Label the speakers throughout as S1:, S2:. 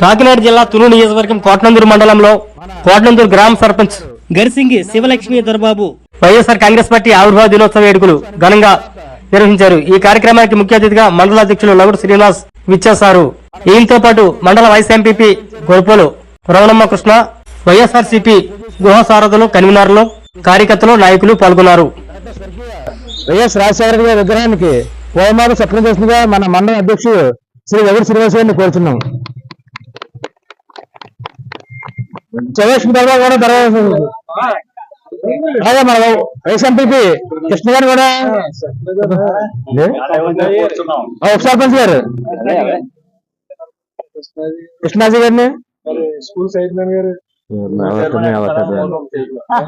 S1: కాకినాడ జిల్లా తులు నియోజకవర్గం కోటనందూరు మండలంలో కోటనందూరు గ్రామ sarpanch Garisingi Sivalakshmi Dorababu YSR Congress party ఆవిర్భావ దినోత్సవ వేడుకలు ఘనంగా నిర్వహించారు. ఈ కార్యక్రమానికి ముఖ్య అతిథిగా మండల అధ్యక్షులు లగుడు శ్రీనివాస్ విచ్చేశారు. ఈయనతో పాటు మండల vice MPP Gorapolu Ramanamma Krishna YSR CP గుహ సారథులు కన్వీనర్లు కార్యకర్తలు నాయకులు పాల్గొన్నారు.
S2: వైఎస్ రాజశేఖర గారి విగ్రహానికి సత్యం చేసిందిగా మన మండల అధ్యక్షుడు శ్రీ వెంకట శ్రీనివాస్ గారిని కోరుచున్నాం. చవేష్ బాబా కూడా తర్వాత అలాగే మన వైఎస్ ఎంపీపీ కృష్ణ గారు కూడా ఉప సర్పంచ్ గారు కృష్ణాజీ గారిని
S3: స్కూల్ సైడ్ మ్యాన్ గారు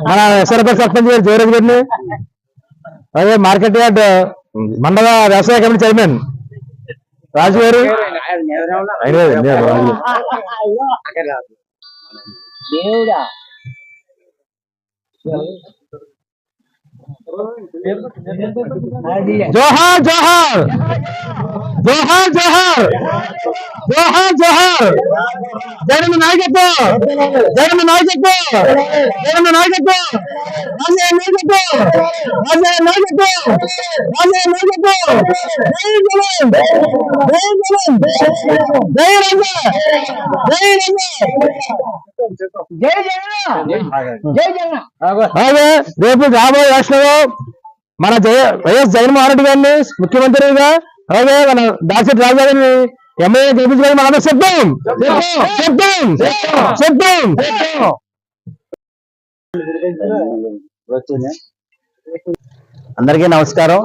S2: మన ఎస్ఆర్ఎఫ్ సర్పంచ్ గారు జయరాజ్ గారిని అదే మార్కెట్ యార్డ్ మండల వ్యవసాయ కమిటీ చైర్మన్ రాజు గారు ఆయన દેવડા જોહર જોહર. జోహార్ జోహార్! జోహార్ జోహార్! జగన్ నాయకత్వం! జగన్ నాయకత్వం! జగన్ నాయకత్వం! రాజయ్య నాయకత్వం! రాజయ్య నాయకత్వం! రాజయ్య నాయకత్వం! జై జగన్! జై జగన్! జై రాజా! జై రాజా! అలాగే రేపు రాబోయే రాష్ట్రంలో మన జయ వైఎస్ జగన్మోహన్ రెడ్డి గారిని ముఖ్యమంత్రిగా అలాగే మన దాసరి రాజాగారిని ఎమ్మెల్యే గెలిపించుకొని మనం సిద్ధం చెప్తాం చెప్తాం సిద్ధం అందరికీ నమస్కారం.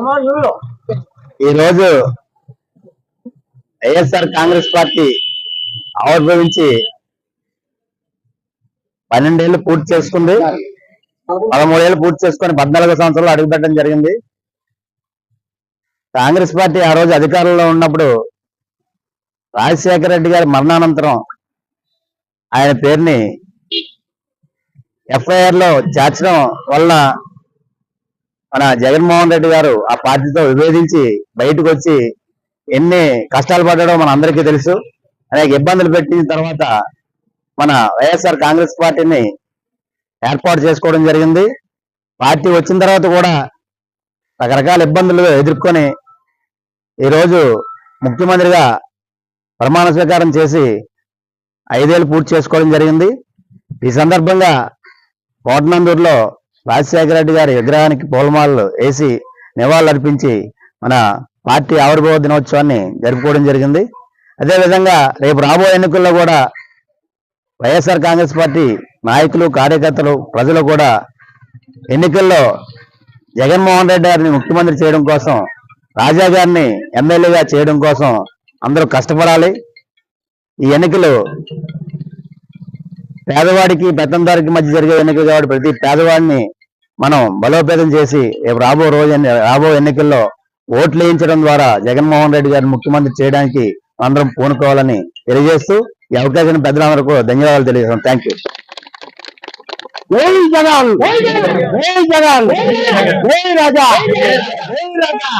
S2: ఈరోజు వైఎస్ఆర్ కాంగ్రెస్ పార్టీ ఆవిర్భవించి పన్నెండేళ్ళు పూర్తి చేసుకుంది. పదమూడేళ్ళు పూర్తి చేసుకొని పద్నాలుగో సంవత్సరంలో అడుగుపెట్టడం జరిగింది. కాంగ్రెస్ పార్టీ ఆ రోజు అధికారంలో ఉన్నప్పుడు రాజశేఖర రెడ్డి గారి మరణానంతరం ఆయన పేరుని ఎఫ్ఐఆర్లో చేర్చడం వల్ల మన జగన్మోహన్ రెడ్డి గారు ఆ పార్టీతో విభేదించి బయటకు వచ్చి ఎన్ని కష్టాలు పడ్డాడో మన అందరికీ తెలుసు. అనేక ఇబ్బందులు పెట్టిన తర్వాత మన వైఎస్ఆర్ కాంగ్రెస్ పార్టీని ఏర్పాటు చేసుకోవడం జరిగింది. పార్టీ వచ్చిన తర్వాత కూడా రకరకాల ఇబ్బందులు ఎదుర్కొని ఈరోజు ముఖ్యమంత్రిగా ప్రమాణ స్వీకారం చేసి ఐదేళ్ళు పూర్తి చేసుకోవడం జరిగింది. ఈ సందర్భంగా కోటనందూరులో రాజశేఖర రెడ్డి గారి విగ్రహానికి పూలమాలలు వేసి నివాళులు అర్పించి మన పార్టీ ఆవిర్భావ దినోత్సవాన్ని జరుపుకోవడం జరిగింది. అదేవిధంగా రేపు రాబోయే ఎన్నికల్లో కూడా వైఎస్ఆర్ కాంగ్రెస్ పార్టీ నాయకులు కార్యకర్తలు ప్రజలు కూడా ఎన్నికల్లో జగన్మోహన్ రెడ్డి గారిని ముఖ్యమంత్రి చేయడం కోసం రాజా గారిని ఎమ్మెల్యేగా చేయడం కోసం అందరూ కష్టపడాలి. ఈ ఎన్నికలు పేదవాడికి పెత్తందారికి మధ్య జరిగే ఎన్నికలు కాబట్టి ప్రతి పేదవాడిని మనం బలోపేతం చేసి రేపు రాబో రోజు రాబో ఎన్నికల్లో ఓట్లు వేయించడం ద్వారా జగన్మోహన్ రెడ్డి గారిని ముఖ్యమంత్రి చేయడానికి అందరం పూనుకోవాలని తెలియజేస్తూ ఈ అవకాశం పెద్దలందరికీ ధన్యవాదాలు తెలియజేస్తాం థ్యాంక్ యూ జై జగన్ జై జగన్. జై రాజా జై రాజా.